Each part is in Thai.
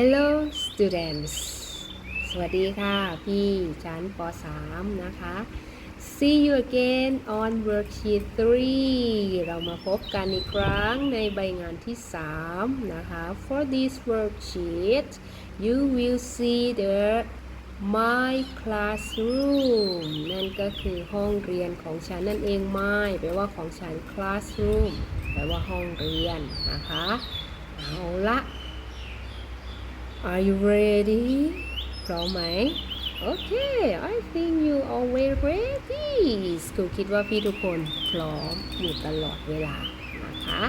Hello students สวัสดีค่ะ พี่ชั้นป .3 นะคะ See you again on worksheet 3 เรามาพบกันอีกครั้งในใบงานที่ 3 นะคะ For this worksheet you will see the my classroom นั่นก็คือห้องเรียนของฉันนั่นเอง my แปลว่าของฉัน classroom แปลว่าห้องเรียนนะคะ เอาละ Are you ready พร้อมไหม โอเค I think you are very ready สกูคิดว่าพี่ทุกคนพร้อมอยู่ตลอดเวลานะคะ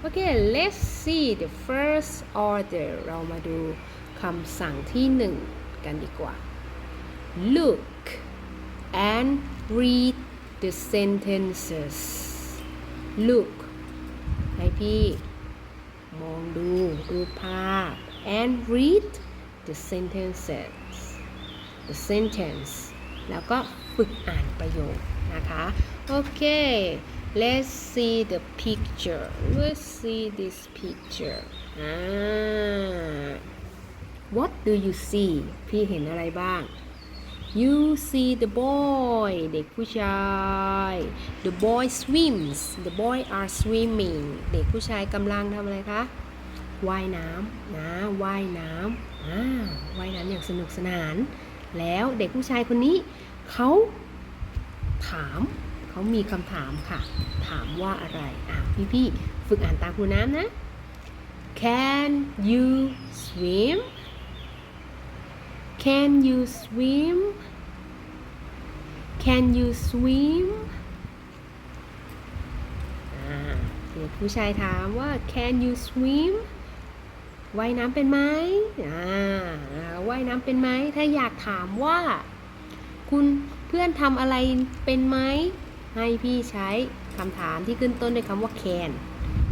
โอเค let's see the first order เรามาดูคำสั่งที่หนึ่งกันดีกว่า look and read the sentences look ให้พี่มองดูรูปภาพ and read the sentences the sentence แล้วก็ฝึกอ่านประโยคนะคะ โอเค let's see the picture let's see this picture อ่า what do you see พี่เห็นอะไรบ้าง You see the boy เด็กผู้ชาย The boy swims The boy are swimming เด็กผู้ชายกำลังทำอะไรคะ ว่ายน้ำนะว่ายน้ำอ่าว่ายน้ำอย่างสนุกสนาน แล้วเด็กผู้ชายคนนี้เขาถามเขามีคำถามค่ะ ถามว่าอะไรอะพี่ๆฝึกอ่านตามครูน้ำนะ Can you swim Can you swim Can you swim อ่าเด็กผู้ชายถามว่า Can you swim ว่ายน้ำเป็นไหมอ่าว่ายน้ำเป็นไหม ถ้าอยากถามว่า คุณเพื่อนทำอะไรเป็นไหม ให้พี่ใช้คำถามที่ขึ้นต้นด้วยคำว่า can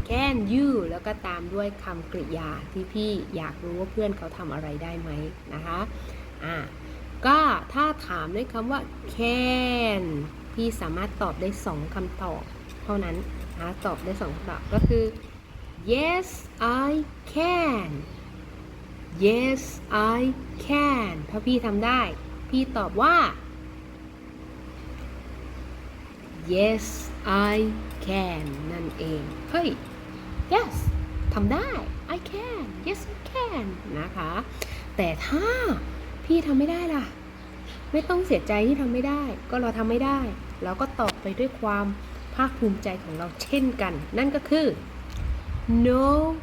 can you แล้วก็ตามด้วยคำกริยาที่พี่อยากรู้ว่าเพื่อนเขาทำอะไรได้ไหมนะคะ อ่า ก็ถ้าถามด้วยคำว่า can พี่สามารถตอบได้สองคำตอบ เท่านั้นนะตอบได้สองคำตอบก็คือ yes I can yes I can ถ้าพี่ทำได้ พี่ตอบว่า yes I can นั่นเอง เฮ้ย yes ทำได้ I can yes I can นะคะ แต่ถ้าพี่ทำไม่ได้ล่ะ ไม่ต้องเสียใจที่ทำไม่ได้ ก็เราทำไม่ได้ เราก็ตอบไปด้วยความภาคภูมิใจของเราเช่นกัน นั่นก็คือ no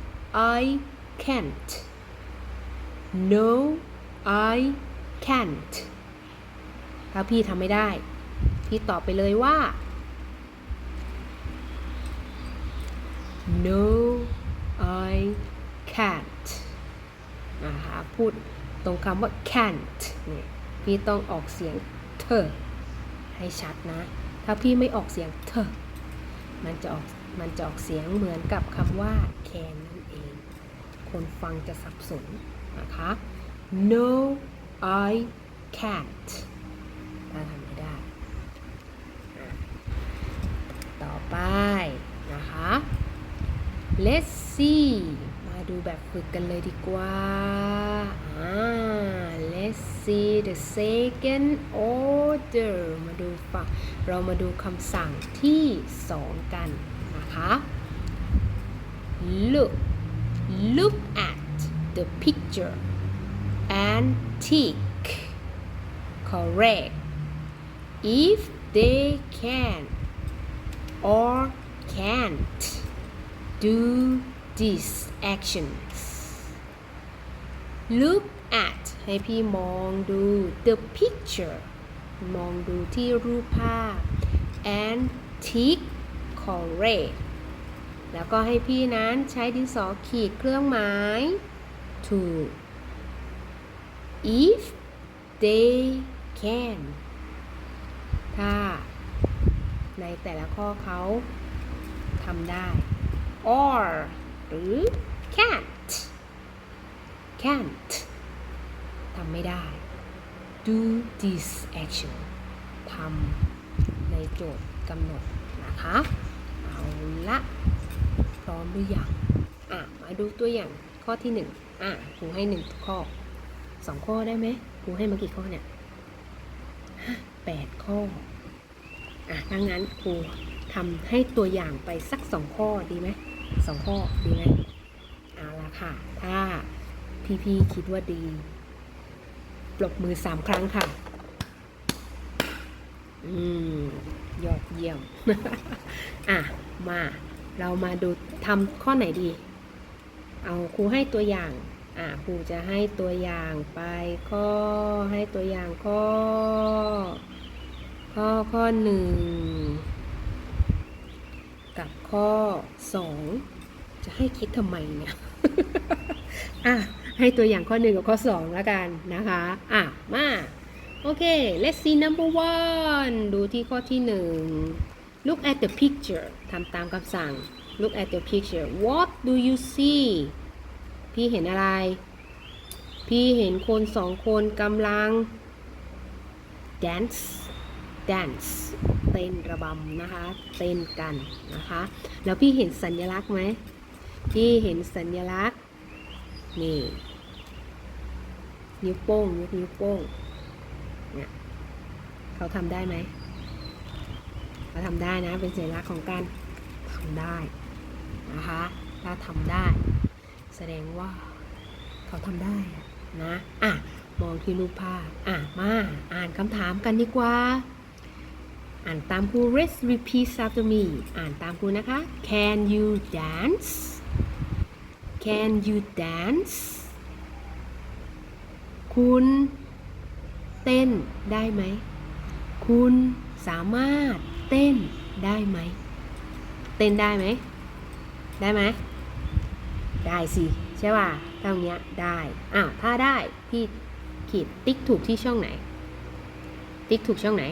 I can't no I can't ถ้าพี่ทำไม่ได้ พี่ตอบไปเลยว่า no I can't นะคะพูดตรงคำว่า can't เนี่ยพี่ต้องออกเสียงเธอให้ชัดนะ ถ้าพี่ไม่ออกเสียงเธอ มันจะออก มันจะออกเสียงเหมือนกับคำว่า can นั่นเอง คนฟังจะสับสนนะคะ no I can't ถ้าทำไม่ได้ ต่อไปนะคะ let's see มาดูแบบฝึกกันเลยดีกว่า let's see the second order มาดูฝั่งเรามาดูคำสั่งที่สองกัน นะคะ look look at the picture and tick correct if they can or can't do these actions look at ให้พี่มองดู the picture มองดูที่รูปภาพ and tick correct แล้วก็ให้พี่นั้นใช้ดินสอขีดเครื่องหมาย to if they can ถ้าในแต่ละข้อเขาทำได้ or หรือ can't can't ทำไม่ได้ do this action ทำในโจทย์กำหนดนะคะ เอาละพร้อมหรือยังอะมาดูตัวอย่างข้อที่หนึ่งอะครูให้หนึ่งข้อสองข้อได้ไหมครูให้มากี่ข้อเนี่ยแปดข้ออะถ้างั้นครูทำให้ตัวอย่างไปสักสองข้อดีไหมสองข้อดีไหมเอาละค่ะ ถ้าพี่ๆคิดว่าดีปรบมือสามครั้งค่ะ อืมยอดเยี่ยม อะ มา เรามาดูทำข้อไหนดี เอาครูให้ตัวอย่าง อะครูจะให้ตัวอย่างไปข้อให้ตัวอย่างข้อ ข้อข้อหนึ่งกับข้อสองจะให้คิดทำไมเนี่ย อะ ให้ตัวอย่างข้อหนึ่งกับข้อสองแล้วกันนะคะ อะ มา โอเค let's see number one ดูที่ข้อที่หนึ่ง look at the picture ทำตามคำสั่ง look at the picture what do you see พี่เห็นอะไร พี่เห็นคนสองคนกำลัง dance dance เต้นระบำนะคะ เต้นกันนะคะ แล้วพี่เห็นสัญลักษณ์ไหม พี่เห็นสัญลักษณ์ นี่ นิ้วโป้งยกนิ้วโป้ง เขาทำได้ไหมเขาทำได้นะ เป็นสัญลักษณ์ของการทำได้นะคะ ถ้าทำได้ แสดงว่าเขาทำได้นะอะมองที่รูปภาพอะมาอ่านคำถามกันดีกว่า อ่านตามครู let's repeat after me อ่านตามครูนะคะ can you dance can you dance คุณเต้นได้ไหม คุณสามารถเต้นได้ไหม เต้นได้ไหม ได้ไหม ได้สิใช่ป่ะเท่านี้ยได้ อ้าวถ้าได้ พี่ขีดติ๊กถูกที่ช่องไหน ติ๊กถูกช่องไหน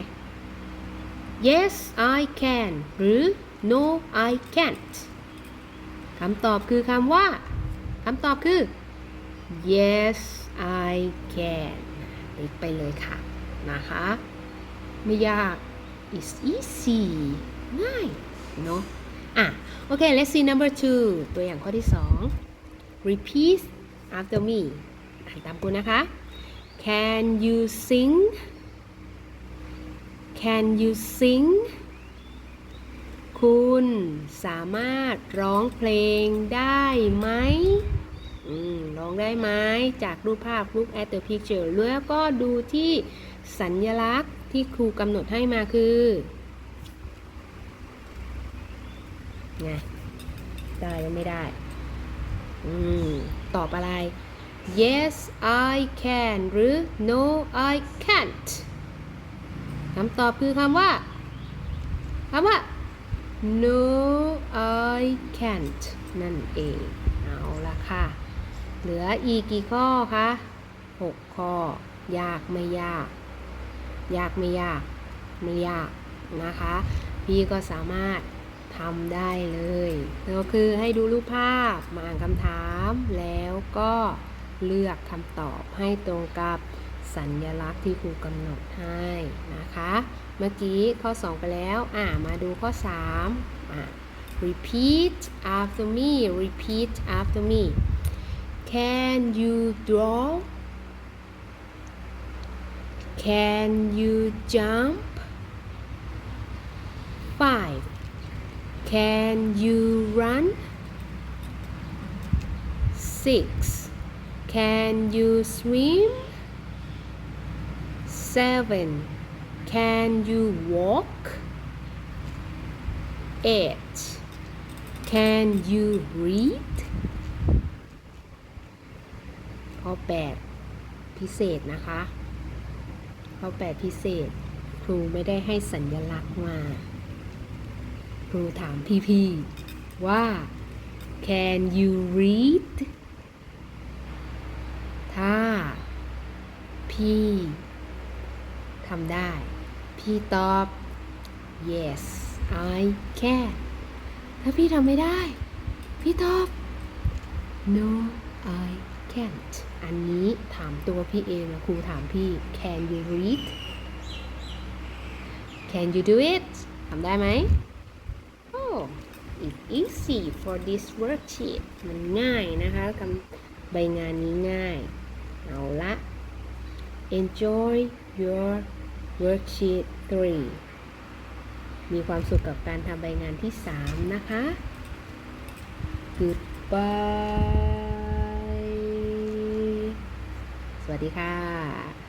yes I can หรือ no I can't คำตอบคือคำว่าคำตอบคือ yes I can ติ๊กไปเลยค่ะนะคะ ไม่ยาก it's easy ง่ายเนาะอะโอเค let's see number two ตัวอย่างข้อที่สอง repeat after me อ่านตามกูนะคะ can you sing can you sing คุณสามารถร้องเพลงได้ไหมร้องได้ไหมจากรูปภาพ look at the picture แล้วก็ดูที่สัญลักษณ์ ที่ครูกำหนดให้มาคือไงได้หรือไม่ได้ อืม ตอบอะไร yes I can หรือ no I can't คำตอบคือคำว่าคำว่า no I can't นั่นเอง เอาละค่ะ เหลืออีกกี่ข้อคะ 6 ข้อ ยากไม่ยาก ยากไม่ยากไม่ยากนะคะ พี่ก็สามารถทำได้เลยก็คือให้ดูรูปภาพมาอ่านคำถามแล้วก็เลือกคำตอบให้ตรงกับสัญลักษณ์ที่ครูกำหนดให้นะคะ เมื่อกี้ข้อ 2 ไปแล้ว อ่ามาดูข้อ 3 อ่า repeat after me repeat after me can you draw can you jump five can you run six can you swim seven can you walk eight can you read ข้อ 8 พิเศษนะคะ เข้อ8พิเศษ ครูไม่ได้ให้สัญลักษณ์มา ครูถามพี่ๆว่า can you read ถ้า พี่ทำได้ พี่ตอบ yes I can ถ้าพี่ทำไม่ได้ พี่ตอบ no I can't อันนี้ถามตัวพี่เองนะครูถามพี่ can you read can you do it ทำได้ไหม oh it's easy for this worksheet มันง่ายนะคะคำใบงานนี้ง่าย เอาละ enjoy your worksheet 3 มีความสุขกับการทำใบงานที่ 3 นะคะ goodbye สวัสดีค่ะ